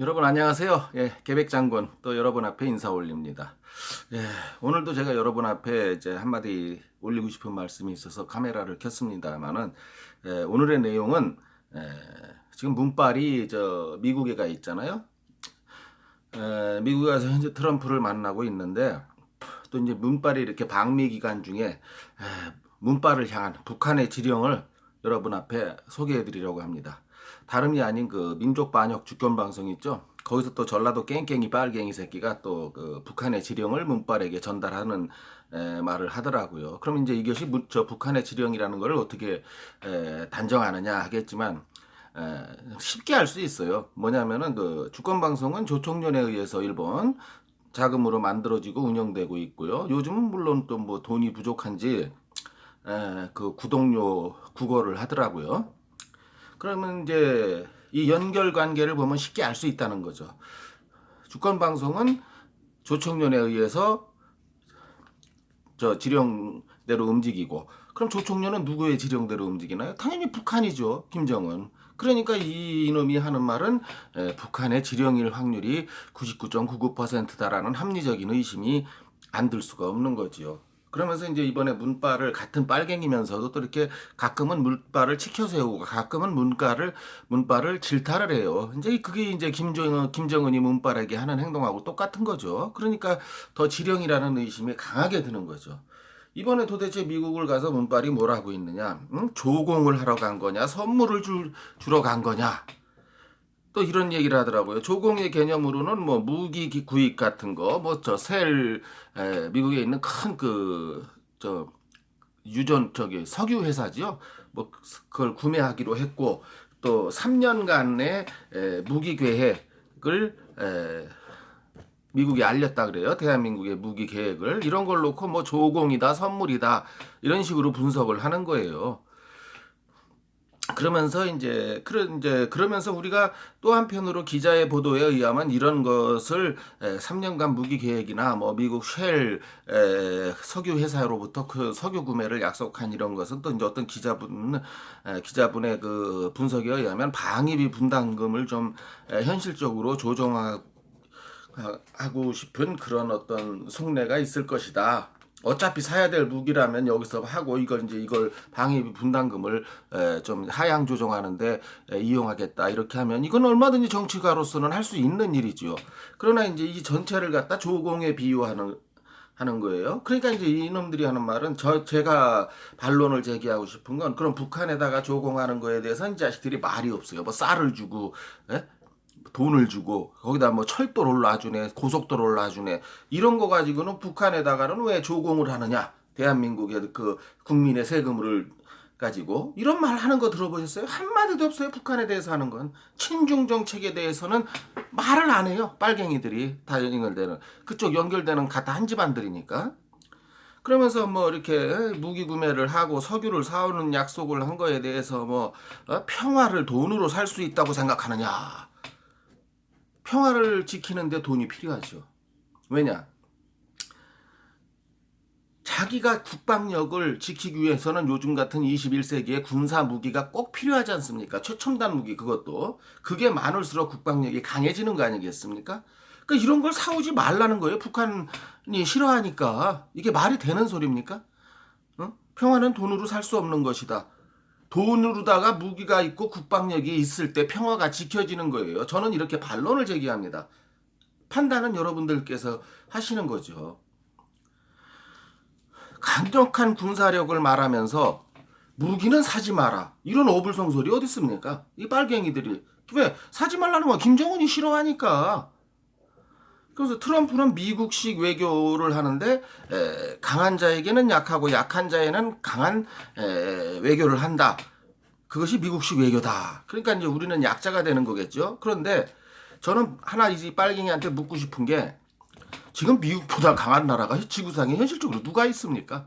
여러분 안녕하세요. 예, 계백장군 또 여러분 앞에 인사 올립니다. 예, 오늘도 제가 여러분 앞에 이제 한마디 올리고 싶은 말씀이 있어서 카메라를 켰습니다만은 예, 오늘의 내용은 예, 지금 문빨이 저 미국에 가 있잖아요. 에, 미국에 가서 현재 트럼프를 만나고 있는데 또 이제 문빨이 이렇게 방미 기간 중에 에, 문빨을 향한 북한의 지령을 여러분 앞에 소개해 드리려고 합니다. 다름이 아닌 그 민족 반역 주권 방송 있죠. 거기서 또 전라도 깽깽이 빨갱이 새끼가 또 그 북한의 지령을 문빨에게 전달하는 에, 말을 하더라고요. 그럼 이제 이것이 무- 저 북한의 지령이라는 걸 어떻게 에, 단정하느냐 하겠지만 에, 쉽게 알 수 있어요. 뭐냐면은 그 주권 방송은 조총련에 의해서 일본 자금으로 만들어지고 운영되고 있고요. 요즘은 물론 또 뭐 돈이 부족한지 에, 그 구독료 국어를 하더라고요. 그러면 이제 이 연결 관계를 보면 쉽게 알 수 있다는 거죠. 주권 방송은 조총련에 의해서 저 지령대로 움직이고 그럼 조총련은 누구의 지령대로 움직이나요? 당연히 북한이죠. 김정은. 그러니까 이 이놈이 하는 말은 에, 북한의 지령일 확률이 99.99%다라는 합리적인 의심이 안 들 수가 없는 거지요. 그러면서 이제 이번에 문바를 같은 빨갱이면서도 또 이렇게 가끔은 문바를 치켜 세우고 가끔은 문가를 문바를 질타를 해요. 이제 그게 이제 김정은 김정은이 문바에게 하는 행동하고 똑같은 거죠. 그러니까 더 지령이라는 의심이 강하게 드는 거죠. 이번에 도대체 미국을 가서 문빨이 뭘 하고 있느냐? 응? 조공을 하러 간 거냐? 선물을 줄, 주러 간 거냐? 또 이런 얘기를 하더라고요. 조공의 개념으로는 뭐 무기 기- 구입 같은 거, 뭐 저 셀, 에, 미국에 있는 큰 그, 저, 유전, 저기 석유 회사지요. 뭐 그걸 구매하기로 했고, 또 3년간의 에, 무기 계획을 에, 미국이 알렸다 그래요. 대한민국의 무기 계획을 이런 걸 놓고 뭐 조공이다, 선물이다 이런 식으로 분석을 하는 거예요. 그러면서 이제 그런 이제 그러면서 우리가 또 한편으로 기자의 보도에 의하면 이런 것을 에, 3년간 무기 계획이나 뭐 미국 쉘 에, 석유 회사로부터 그 석유 구매를 약속한 이런 것은 또 이제 어떤 기자분 에, 기자분의 그 분석에 의하면 방위비 분담금을 좀 에, 현실적으로 조정하고 하고 싶은 그런 어떤 속내가 있을 것이다. 어차피 사야 될 무기라면 여기서 하고 이걸 이제 이걸 방위비 분담금을 에, 좀 하향 조정하는데 에, 이용하겠다 이렇게 하면 이건 얼마든지 정치가로서는 할 수 있는 일이지요. 그러나 이제 이 전체를 갖다 조공에 비유하는 하는 거예요. 그러니까 이제 이놈들이 하는 말은 저 제가 반론을 제기하고 싶은 건 그럼 북한에다가 조공하는 거에 대해서 이 자식들이 말이 없어요. 뭐 쌀을 주고 예? 돈을 주고 거기다 뭐 철도를 놔주네 고속도로를 놔주네. 이런 거 가지고는 북한에다가는 왜 조공을 하느냐? 대한민국의 그 국민의 세금을 가지고 이런 말 하는 거 들어보셨어요? 한마디도 없어요. 북한에 대해서 하는 건. 친중 정책에 대해서는 말을 안 해요. 빨갱이들이 다 연결되는. 그쪽 연결되는 같은 한 집안들이니까. 그러면서 뭐 이렇게 무기 구매를 하고 석유를 사오는 약속을 한 거에 대해서 뭐 어? 평화를 돈으로 살 수 있다고 생각하느냐 평화를 지키는데 돈이 필요하죠. 왜냐? 자기가 국방력을 지키기 위해서는 요즘 같은 21세기에 군사 무기가 꼭 필요하지 않습니까? 최첨단 무기 그것도 그게 많을수록 국방력이 강해지는 거 아니겠습니까? 그러니까 이런 걸 사오지 말라는 거예요. 북한이 싫어하니까 이게 말이 되는 소리입니까? 어? 평화는 돈으로 살 수 없는 것이다. 돈으로다가 무기가 있고 국방력이 있을 때 평화가 지켜지는 거예요. 저는 이렇게 반론을 제기합니다. 판단은 여러분들께서 하시는 거죠. 강력한 군사력을 말하면서 무기는 사지 마라. 이런 어불성 소리 어디 있습니까? 이 빨갱이들이. 왜? 사지 말라는 건 김정은이 싫어하니까. 그래서 트럼프는 미국식 외교를 하는데 에, 강한 자에게는 약하고 약한 자에는 강한 에, 외교를 한다. 그것이 미국식 외교다. 그러니까 이제 우리는 약자가 되는 거겠죠. 그런데 저는 하나 이 빨갱이한테 묻고 싶은 게 지금 미국보다 강한 나라가 지구상에 현실적으로 누가 있습니까?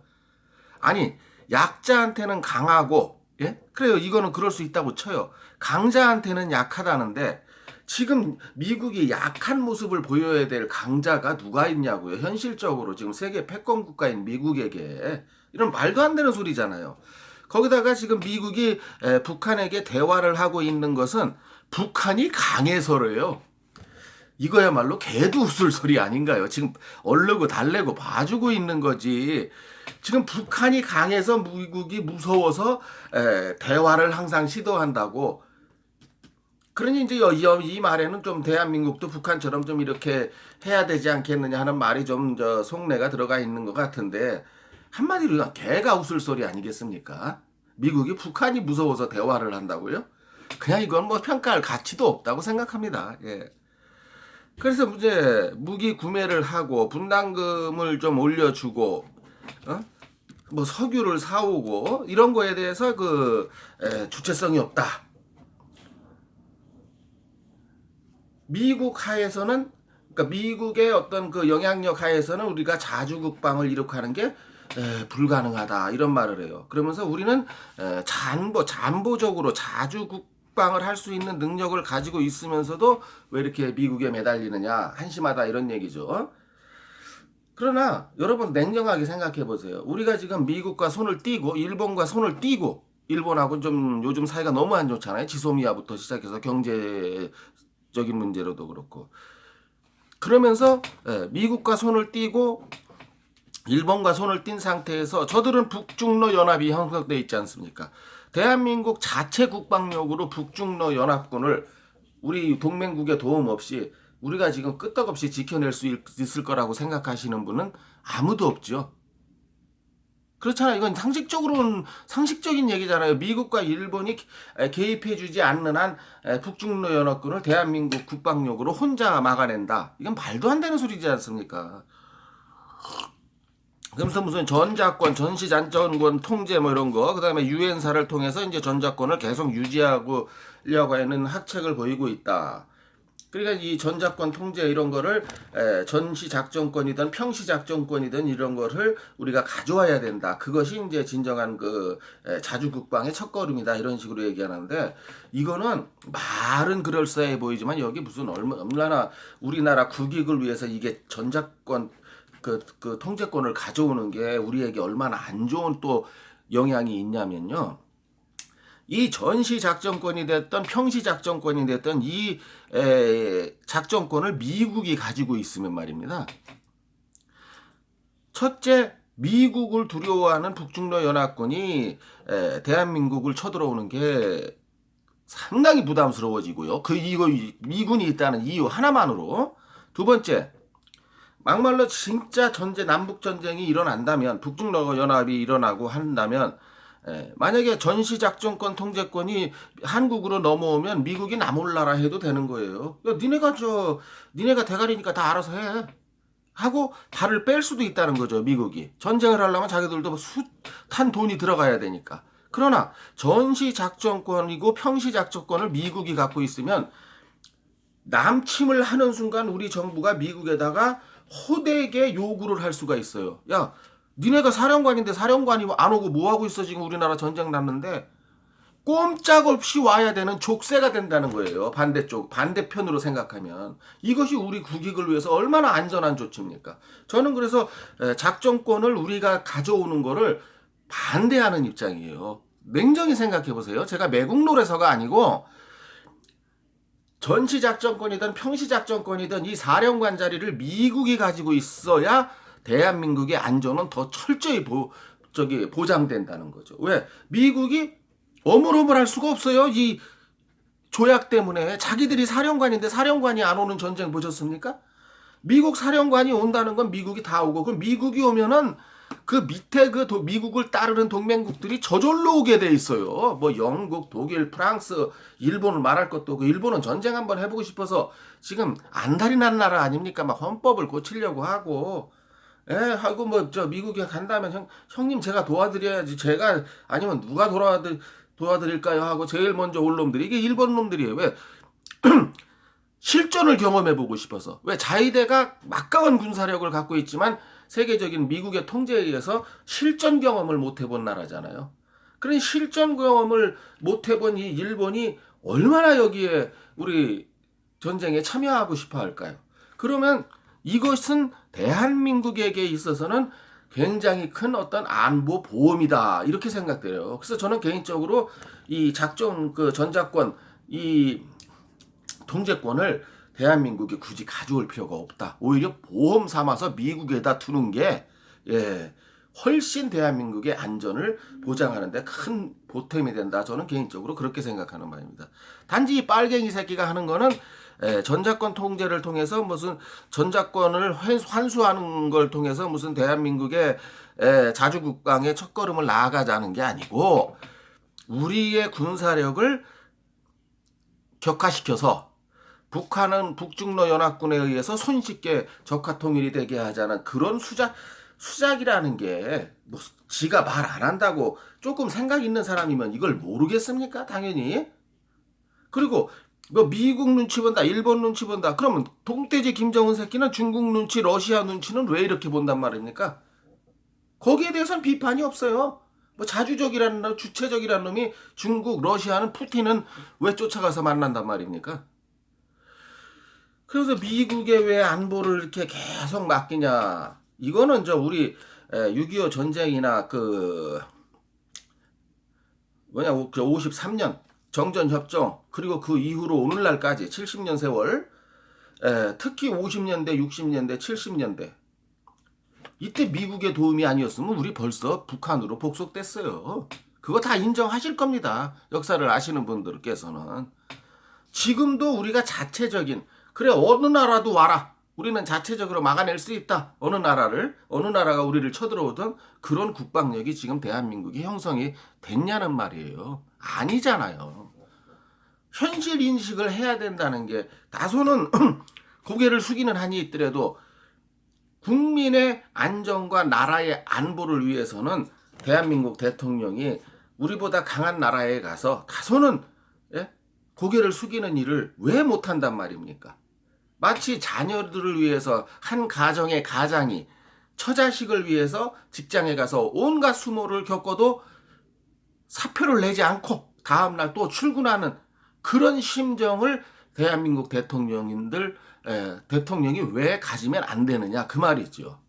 아니 약자한테는 강하고 예 그래요 이거는 그럴 수 있다고 쳐요 강자한테는 약하다는데 지금 미국이 약한 모습을 보여야 될 강자가 누가 있냐고요 현실적으로 지금 세계 패권 국가인 미국에게 이런 말도 안 되는 소리잖아요 거기다가 지금 미국이 에, 북한에게 대화를 하고 있는 것은 북한이 강해서래요 이거야말로 개도 웃을 소리 아닌가요? 지금 얼르고 달래고 봐주고 있는 거지. 지금 북한이 강해서 미국이 무서워서 에, 대화를 항상 시도한다고. 그러니 이제 이, 말에는 좀 대한민국도 북한처럼 좀 이렇게 해야 되지 않겠느냐 하는 말이 좀 저 속내가 들어가 있는 것 같은데 한마디로 개가 웃을 소리 아니겠습니까? 미국이 북한이 무서워서 대화를 한다고요? 그냥 이건 뭐 평가할 가치도 없다고 생각합니다. 예. 그래서 이제 무기 구매를 하고 분담금을 좀 올려주고 어? 뭐 석유를 사오고 이런 거에 대해서 그 에, 주체성이 없다. 미국 하에서는 그러니까 미국의 어떤 그 영향력 하에서는 우리가 자주 국방을 이룩하는 게 에, 불가능하다 이런 말을 해요. 그러면서 우리는 에, 잔보 잔보적으로 자주 국방을 할 수 있는 능력을 가지고 있으면서도 왜 이렇게 미국에 매달리느냐 한심하다 이런 얘기죠. 그러나 여러분 냉정하게 생각해 보세요. 우리가 지금 미국과 손을 띄고 일본과 손을 띄고 일본하고 좀 요즘 사이가 너무 안 좋잖아요. 지소미아부터 시작해서 경제 적인 문제로도 그렇고. 그러면서 예, 미국과 손을 띄고 일본과 손을 띈 상태에서 저들은 북중러 연합이 형성돼 있지 않습니까? 대한민국 자체 국방력으로 북중러 연합군을 우리 동맹국의 도움 없이 우리가 지금 끄떡없이 지켜낼 수 있- 있을 거라고 생각하시는 분은 아무도 없죠. 그렇잖아요. 이건 상식적으로는 상식적인 얘기잖아요. 미국과 일본이 에, 개입해주지 않는 한 에, 북중러 연합군을 대한민국 국방력으로 혼자 막아낸다. 이건 말도 안 되는 소리지 않습니까? 그러면서 무슨 전자권, 전시잔전권 통제 뭐 이런 거, 그 다음에 유엔사를 통해서 이제 전자권을 계속 유지하고 려고 하는 학책을 보이고 있다. 그러니까 이 전자권 통제 이런 거를 에, 전시 작전권이든 평시 작전권이든 이런 거를 우리가 가져와야 된다. 그것이 이제 진정한 그 에, 자주 국방의 첫걸음이다. 이런 식으로 얘기하는데 이거는 말은 그럴싸해 보이지만 여기 무슨 얼마, 얼마나 우리나라 국익을 위해서 이게 전자권 그, 그 통제권을 가져오는 게 우리에게 얼마나 안 좋은 또 영향이 있냐면요. 이 전시 작전권이 됐던 평시 작전권이 됐던 이 에, 작전권을 미국이 가지고 있으면 말입니다. 첫째, 미국을 두려워하는 북중러 연합군이 에, 대한민국을 쳐들어오는 게 상당히 부담스러워지고요. 그 이거 미군이 있다는 이유 하나만으로 두 번째, 막말로 진짜 전제 남북 전쟁이 일어난다면 북중러 연합이 일어나고 한다면 에, 만약에 전시 작전권 통제권이 한국으로 넘어오면 미국이 나몰라라 해도 되는 거예요. 야, 니네가 저 니네가 대가리니까 다 알아서 해. 하고 발을 뺄 수도 있다는 거죠, 미국이. 전쟁을 하려면 자기들도 뭐 숱한 돈이 들어가야 되니까. 그러나 전시 작전권이고 평시 작전권을 미국이 갖고 있으면 남침을 하는 순간 우리 정부가 미국에다가 호되게 요구를 할 수가 있어요. 야, 니네가 사령관인데 사령관이 안 오고 뭐 하고 있어 지금 우리나라 전쟁 났는데 꼼짝없이 와야 되는 족쇄가 된다는 거예요. 반대쪽 반대편으로 생각하면 이것이 우리 국익을 위해서 얼마나 안전한 조치입니까? 저는 그래서 에, 작전권을 우리가 가져오는 거를 반대하는 입장이에요. 냉정히 생각해 보세요. 제가 매국 노래서가 아니고 전시 작전권이든 평시 작전권이든 이 사령관 자리를 미국이 가지고 있어야 대한민국의 안전은 더 철저히 보, 저기 보장된다는 거죠. 왜? 미국이 어물어물할 수가 없어요. 이 조약 때문에 자기들이 사령관인데 사령관이 안 오는 전쟁 보셨습니까? 미국 사령관이 온다는 건 미국이 다 오고 그럼 미국이 오면은 그 밑에 그 도- 미국을 따르는 동맹국들이 저절로 오게 돼 있어요. 뭐 영국, 독일, 프랑스, 일본을 말할 것도 없고 일본은 전쟁 한번 해보고 싶어서 지금 안달이 난 나라 아닙니까? 막 헌법을 고치려고 하고 예, 하고 뭐 저 미국에 간다면 형 형님 제가 도와드려야지 제가 아니면 누가 도와드 도와드릴까요 하고 제일 먼저 올 놈들이 이게 일본 놈들이에요. 왜 실전을 경험해 보고 싶어서 왜 자위대가 막강한 군사력을 갖고 있지만 세계적인 미국의 통제에 의해서 실전 경험을 못 해본 나라잖아요. 그런 실전 경험을 못 해본 이 일본이 얼마나 여기에 우리 전쟁에 참여하고 싶어 할까요? 그러면 이것은 대한민국에게 있어서는 굉장히 큰 어떤 안보 보험이다 이렇게 생각돼요. 그래서 저는 개인적으로 이 작전 그 전자권 이 통제권을 대한민국에 굳이 가져올 필요가 없다. 오히려 보험 삼아서 미국에다 두는 게 예, 훨씬 대한민국의 안전을 보장하는데 큰 보탬이 된다. 저는 개인적으로 그렇게 생각하는 바입니다. 단지 이 빨갱이 새끼가 하는 거는 예, 전자권 통제를 통해서 무슨 전자권을 환- 환수하는 걸 통해서 무슨 대한민국의 예, 자주국방의 첫걸음을 나아가자는 게 아니고 우리의 군사력을 격화시켜서 북한은 북중로 연합군에 의해서 손쉽게 적화 통일이 되게 하자는 그런 수작 수작이라는 게 뭐 지가 말 안 한다고 조금 생각 있는 사람이면 이걸 모르겠습니까? 당연히. 그리고 뭐 미국 눈치 본다, 일본 눈치 본다. 그러면 동태지 김정은 새끼는 중국 눈치, 러시아 눈치는 왜 이렇게 본단 말입니까? 거기에 대해서는 비판이 없어요. 뭐 자주적이라는 놈, 주체적이라는 놈이 중국, 러시아는 푸틴은 왜 쫓아가서 만난단 말입니까? 그래서 미국에 왜 안보를 이렇게 계속 맡기냐? 이거는 저 우리 6.25 전쟁이나 그 뭐냐 그 53년 정전 협정 그리고 그 이후로 오늘날까지 70년 세월 에, 특히 50년대, 60년대, 70년대 이때 미국의 도움이 아니었으면 우리 벌써 북한으로 복속됐어요. 그거 다 인정하실 겁니다. 역사를 아시는 분들께서는 지금도 우리가 자체적인 그래 어느 나라도 와라. 우리는 자체적으로 막아낼 수 있다. 어느 나라를 어느 나라가 우리를 쳐들어오던 그런 국방력이 지금 대한민국이 형성이 됐냐는 말이에요. 아니잖아요. 현실 인식을 해야 된다는 게 다소는 고개를 숙이는 한이 있더라도 국민의 안전과 나라의 안보를 위해서는 대한민국 대통령이 우리보다 강한 나라에 가서 다소는 예? 고개를 숙이는 일을 왜 못한단 말입니까? 마치 자녀들을 위해서 한 가정의 가장이 처자식을 위해서 직장에 가서 온갖 수모를 겪어도 사표를 내지 않고 다음날 또 출근하는 그런 심정을 대한민국 대통령인들 에, 대통령이 왜 가지면 안 되느냐 그 말이죠.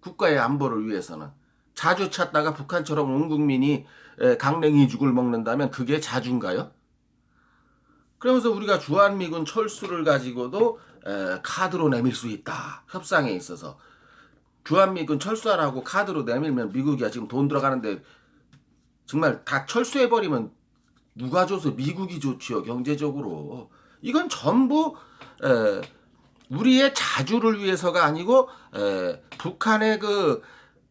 국가의 안보를 위해서는 자주 찾다가 북한처럼 온 국민이 에, 강냉이 죽을 먹는다면 그게 자주인가요? 그러면서 우리가 주한미군 철수를 가지고도 에, 카드로 내밀 수 있다. 협상에 있어서 주한미군 철수하라고 카드로 내밀면 미국이야 지금 돈 들어가는데 정말 다 철수해버리면 누가 줘서 미국이 좋지요 경제적으로 이건 전부 에, 우리의 자주를 위해서가 아니고 에, 북한의 그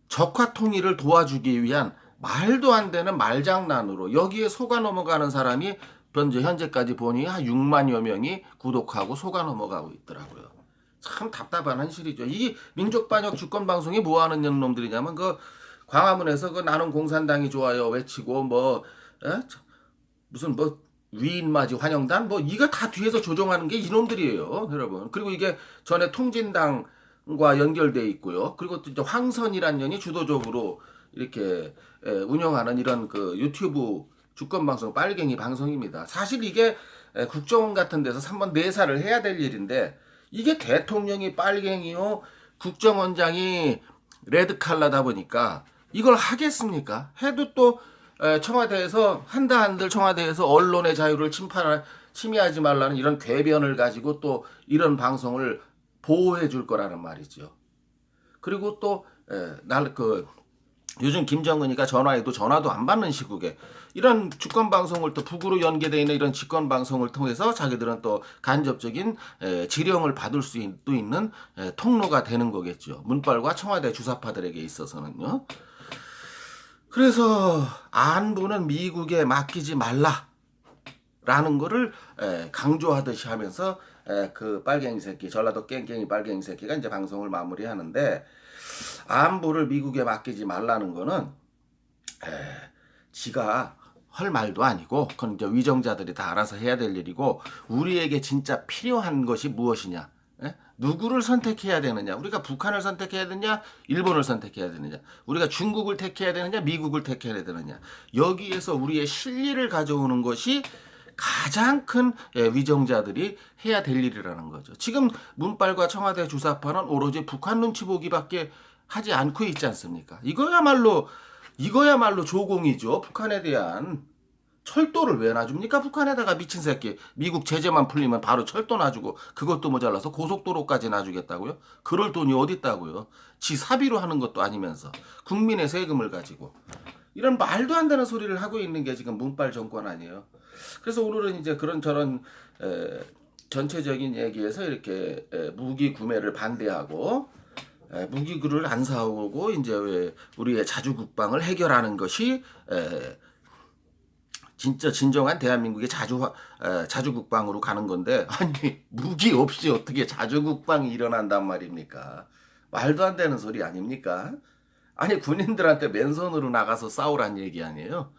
적화 통일을 도와주기 위한 말도 안 되는 말장난으로 여기에 속아 넘어가는 사람이 현재 현재까지 보니 한 6만여 명이 구독하고 속아 넘어가고 있더라고요. 참 답답한 현실이죠. 이 민족 반역 주권 방송이 뭐 하는 놈들이냐면 그 광화문에서 그 나는 공산당이 좋아요 외치고 뭐 에? 무슨 뭐 위인맞이 환영단 뭐 이거 다 뒤에서 조종하는 게 이놈들이에요, 여러분. 그리고 이게 전에 통진당과 연결돼 있고요. 그리고 또 이제 황선이란 년이 주도적으로 이렇게 에, 운영하는 이런 그 유튜브 주권 방송 빨갱이 방송입니다. 사실 이게 에, 국정원 같은 데서 한번 내사를 해야 될 일인데 이게 대통령이 빨갱이요, 국정원장이 레드 칼라다 보니까 이걸 하겠습니까? 해도 또 에, 청와대에서 한다 한들 청와대에서 언론의 자유를 침판 침해하지 말라는 이런 궤변을 가지고 또 이런 방송을 보호해 줄 거라는 말이죠. 그리고 또날그 요즘 김정은이가 전화해도 전화도 안 받는 시국에 이런 주권 방송을 또 북으로 연계되어 있는 이런 직권 방송을 통해서 자기들은 또 간접적인 에, 지령을 받을 수 있, 도 있는 에, 통로가 되는 거겠죠. 문빨과 청와대 주사파들에게 있어서는요. 그래서 안보는 미국에 맡기지 말라라는 거를 에, 강조하듯이 하면서 에, 그 빨갱이 새끼 전라도 깽깽이 빨갱이 새끼가 이제 방송을 마무리하는데 안보를 미국에 맡기지 말라는 거는 에, 지가 할 말도 아니고 그건 이제 위정자들이 다 알아서 해야 될 일이고 우리에게 진짜 필요한 것이 무엇이냐 에? 누구를 선택해야 되느냐 우리가 북한을 선택해야 되느냐 일본을 선택해야 되느냐 우리가 중국을 택해야 되느냐 미국을 택해야 되느냐 여기에서 우리의 실리를 가져오는 것이 가장 큰 예, 위정자들이 해야 될 일이라는 거죠. 지금 문빨과 청와대 주사파는 오로지 북한 눈치 보기밖에 하지 않고 있지 않습니까? 이거야말로 이거야말로 조공이죠. 북한에 대한 철도를 왜 놔줍니까? 북한에다가 미친 새끼. 미국 제재만 풀리면 바로 철도 놔주고 그것도 모자라서 고속도로까지 놔주겠다고요? 그럴 돈이 어디 있다고요? 지 사비로 하는 것도 아니면서 국민의 세금을 가지고 이런 말도 안 되는 소리를 하고 있는 게 지금 문빨 정권 아니에요. 그래서 오늘은 이제 그런 저런 에, 전체적인 얘기에서 이렇게 에, 무기 구매를 반대하고 에, 무기구를 안 사오고 이제 왜 우리의 자주 국방을 해결하는 것이 에, 진짜 진정한 대한민국의 자주 에, 자주 국방으로 가는 건데 아니 무기 없이 어떻게 자주 국방이 일어난단 말입니까? 말도 안 되는 소리 아닙니까? 아니 군인들한테 맨손으로 나가서 싸우란 얘기 아니에요?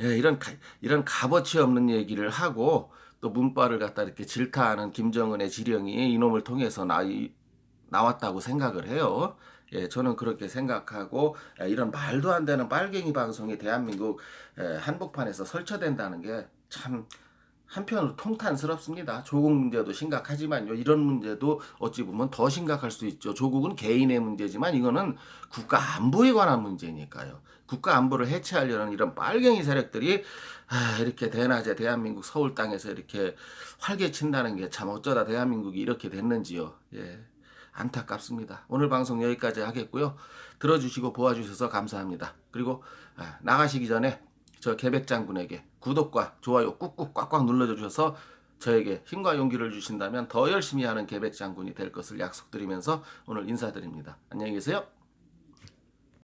예, 이런 가, 이런 값어치 없는 얘기를 하고 또 문바를 갖다 이렇게 질타하는 김정은의 지령이 이놈을 통해서 나, 이- 나왔다고 생각을 해요. 예, 저는 그렇게 생각하고 예, 이런 말도 안 되는 빨갱이 방송이 대한민국 예, 한복판에서 설쳐된다는 게 참 한편으로 통탄스럽습니다. 조국 문제도 심각하지만요. 이런 문제도 어찌 보면 더 심각할 수 있죠. 조국은 개인의 문제지만 이거는 국가 안보에 관한 문제니까요. 국가 안보를 해체하려는 이런 빨갱이 세력들이 아, 이렇게 대낮에 대한민국 서울 땅에서 이렇게 활개친다는 게 참 어쩌다 대한민국이 이렇게 됐는지요. 예. 안타깝습니다. 오늘 방송 여기까지 하겠고요. 들어주시고 보아주셔서 감사합니다. 그리고 아, 나가시기 전에 저 개백 장군에게 구독과 좋아요 꾹꾹 꽉꽉 눌러주셔서 저에게 힘과 용기를 주신다면 더 열심히 하는 개백 장군이 될 것을 약속드리면서 오늘 인사드립니다. 안녕히 계세요.